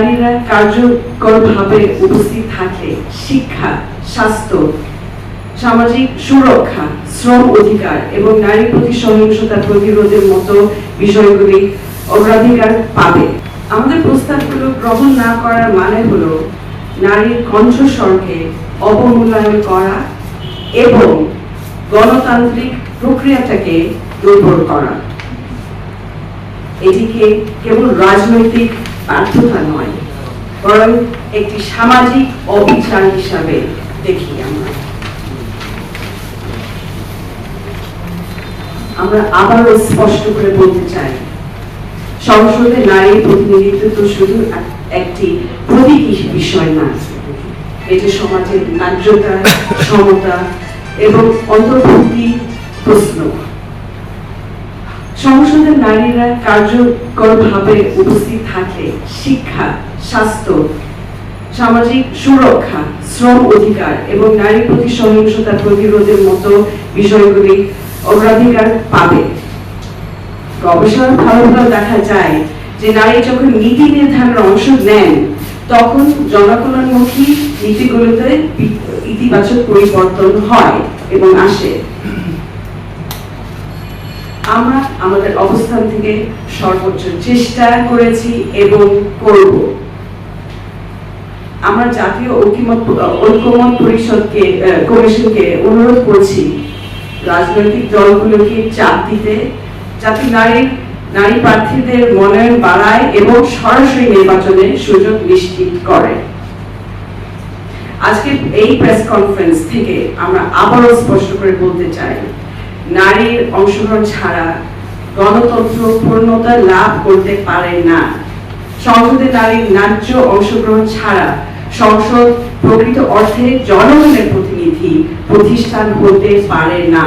নারীরা কার্যকরভাবে উপস্থিত থাকলে শিক্ষা, স্বাস্থ্য, সামাজিক সুরক্ষা, শ্রম অধিকার এবং নারী প্রতি সহিংসতা প্রতিরোধের মতো বিষয়গুলি অগ্রাধিকার পাবে। আমাদের প্রস্তাবগুলো গ্রহণ না করার মানে হলো নারীর কণ্ঠস্বরকে অবমূল্যায়ন করা এবং গণতান্ত্রিক প্রক্রিয়াটাকে দুর্বল করা। এটিকে কেবল রাজনৈতিক ব্যর্থতা নয়, বরং একটি সামাজিক অবিচার হিসাবে দেখি আমরা। আমরা আবারও স্পষ্ট করে বলতে চাই, সংসদে নারী প্রতিনিধিত্ব তো শুধু একটি প্রতীকী বিষয় না এটি সমাজের ন্যায্যতা সমতা এবং অন্তর্ভুক্তি প্রশ্ন নারীরা কার্যকরভাবে উপস্থিত থাকলে শিক্ষা, স্বাস্থ্য, সামাজিক সুরক্ষা, শ্রম অধিকার এবং নারী প্রতি সহিংসতা প্রতিরোধের মতো বিষয়গুলি অগ্রাধিকার পাবে। গবেষণা ভালো ভালো দেখা যায় যে নারী যখন নীতি নির্ধারণের অংশ নেন, তখন জনকল্যাণমুখী নীতিগুলোতে ইতিবাচক পরিবর্তন হয় এবং আসে। আমরা আমাদের অবস্থান থেকে সর্বোচ্চ চেষ্টা করেছি এবং করব। আমরা জাতীয় ঐক্যমত ঐক্যমত পরিষদকে কমিশনকে অনুরোধ করছি, রাজনৈতিক দলগুলোকে চাপ দিতে, যাতে নারী নারী প্রার্থীদের মনোনয়ন বাড়ায় এবং সরাসরি নির্বাচনে সুযোগ নিশ্চিত করে। আজকে এই প্রেস কনফারেন্স থেকে আমরা আবারও স্পষ্ট করে বলতে চাই নারীর অংশগ্রহণ ছাড়া গণতন্ত্র পূর্ণতা লাভ করতে পারে না। সংসদে নারীর ন্যায্য অংশগ্রহণ ছাড়া সংসদ প্রকৃত অর্থে জনগণের প্রতিনিধি প্রতিষ্ঠান হতে পারে না।